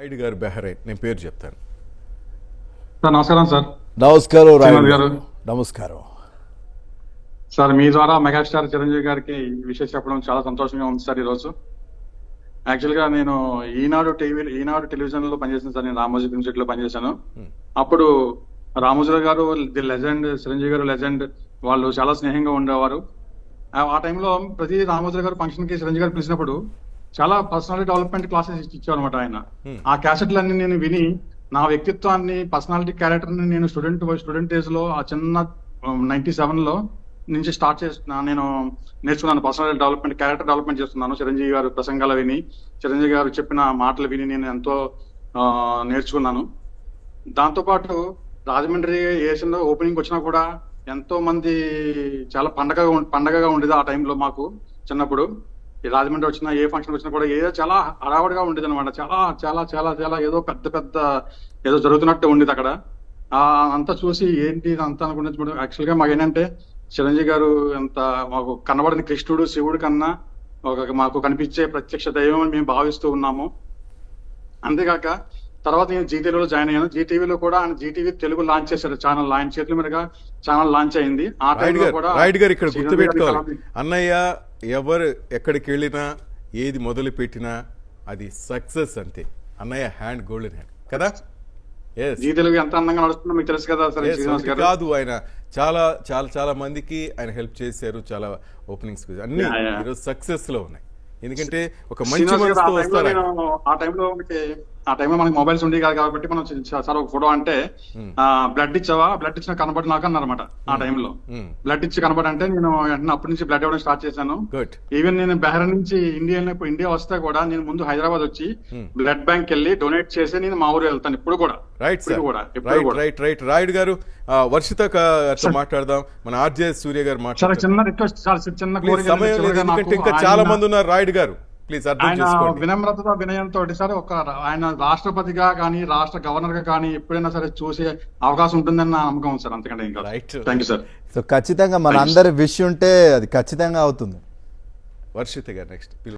రాయుడు గారు బెహరైన్ నేను పేరు చెప్తాను. సార్ నమస్కారం సార్. నమస్కారం గారు. నమస్కారం. సార్ మీ ద్వారా మెగాస్టార్ చిరంజీవి గారికి ఈ విషయం చెప్పడం చాలా సంతోషంగా ఉంది సార్ ఈరోజు. యాక్చువల్గా నేను ఈనాడు టీవీ ఈనాడు టెలివిజన్లో పనిచేసాను సార్ నేను రామోజీ ఇన్స్టిట్యూట్లో పనిచేశాను. అప్పుడు రామోజీరావు గారు ది లెజెండ్ చిరంజీవి గారు లెజెండ్ వాళ్ళు చాలా స్నేహంగా ఉండేవారు. ఆ టైంలో ప్రతి రామోజీరావు గారు ఫంక్షన్కి చిరంజీవి గారు పిలిచినప్పుడు చాలా పర్సనాలిటీ డెవలప్మెంట్ క్లాసెస్ ఇచ్చారు అనమాట ఆయన. ఆ క్యాసెట్లన్నీ నేను విని నా వ్యక్తిత్వాన్ని పర్సనాలిటీ క్యారెక్టర్ని నేను స్టూడెంట్ స్టూడెంట్ ఏజ్లో ఆ చిన్న నైన్టీ సెవెన్లో నుంచి స్టార్ట్ చేస్తున్నా నేను నేర్చుకున్నాను పర్సనల్ డెవలప్మెంట్ క్యారెక్టర్ డెవలప్మెంట్ చేస్తున్నాను. చిరంజీవి గారు ప్రసంగాలు విని చిరంజీవి గారు చెప్పిన మాటలు విని నేను ఎంతో నేర్చుకున్నాను. దాంతో పాటు రాజమండ్రి ఏషియన్లో ఓపెనింగ్ వచ్చినా కూడా ఎంతో మంది చాలా పండగ పండగగా ఉండేది ఆ టైంలో మాకు చిన్నప్పుడు. ఈ రాజమండ్రి వచ్చినా ఏ ఫంక్షన్ వచ్చినా కూడా ఏదో చాలా హడావడిగా ఉండేది అనమాట చాలా చాలా చాలా చాలా ఏదో పెద్ద పెద్ద ఏదో జరుగుతున్నట్టు ఉండేది అక్కడ. ఆ అంతా చూసి ఏంటి ఇదంతా అనుకున్నప్పుడు యాక్చువల్గా మాకు ఏంటంటే చిరంజీవి గారు ఎంత మాకు కనబడిన కృష్ణుడు శివుడు కన్నా ఒక మాకు కనిపించే ప్రత్యక్ష దైవం అని మేము భావిస్తూ ఉన్నాము. అంతేకాక తర్వాత నేను జీటీవీలో జాయిన్ అయ్యాను. జీటీవీలో కూడా ఆయన జీటీవీ తెలుగు లాంచ్ చేశారు. ఛానల్ ఆయన చేతుల మీదుగా ఛానల్ లాంచ్ అయింది. ఆ టైంలో గారు కూడా రాయుడు గారు ఇక్కడ గుర్తుపెట్టుకోవాలి. అన్నయ్య ఎవరు ఎక్కడికి వెళ్ళినా ఏది మొదలు పెట్టినా అది సక్సెస్ అంతే. అన్నయ్య హ్యాండ్ గోల్డెన్ హ్యాండ్. కదా? ఎస్ జీ తెలుగు ఎంత అందంగా నడుస్తుందో మీకు తెలుసు కదా సరే ఆయన. చాలా చాలా చాలా మందికి ఆయన హెల్ప్ చేశారు చాలా ఓపెనింగ్స్ అన్ని. ఈరోజు సక్సెస్లో ఉన్నాయి. ఎందుకంటే ఒక మంచి మనసుతో వస్తారు? ఆ టైంలో ఆ టైంలో మనకి మొబైల్స్ ఉండేవి కాదు కాబట్టి మనం సార్ ఒక ఫోటో అంటే బ్లడ్ ఇచ్చావా? బ్లడ్ ఇచ్చిన కనబడి నాకు అన్నారన్నమాట ఆ టైంలో. బ్లడ్ ఇచ్చి కనబడి అంటే నేను వెంటనే అప్పటి నుంచి బ్లడ్ ఇవ్వడం స్టార్ట్ చేశాను. గుడ్ ఈవెన్ నేను బెహ్రెన్ నుంచి ఇండియా ఇండియా వస్తే కూడా నేను ముందు హైదరాబాద్ వచ్చి బ్లడ్ బ్యాంక్ వెళ్ళి డొనేట్ చేసి నేను మా ఊరు వెళ్తాను. ఇప్పుడు కూడా. రైట్ కూడా. రైట్ రైట్ రైట్ రాయుడు గారు వర్షిత మాట్లాడదాం. మన ఆర్జే సూర్య గారు చాలా మాట్లాడతారు. చిన్న రిక్వెస్ట్ చాలా చిన్న కోరిక ఎందుకంటే ఇంకా చాలా మంది ఉన్నారు. రాయుడు గారు ప్లీజ్ ఆయన చేసుకోండి. వినమ్రతతో వినయంతో సార్ ఒక ఆయన రాష్ట్రపతిగా కానీ రాష్ట్ర గవర్నర్గా కానీ ఎప్పుడైనా సరే చూసే అవకాశం ఉంటుందని నా నమ్మకం ఉంది సార్ అంతకంటే ఇంకా Right. Thank you sir so ఖచ్చితంగా మన అందరి విష్ ఉంటే అది ఖచ్చితంగా అవుతుంది. వర్షిత గారు నెక్స్ట్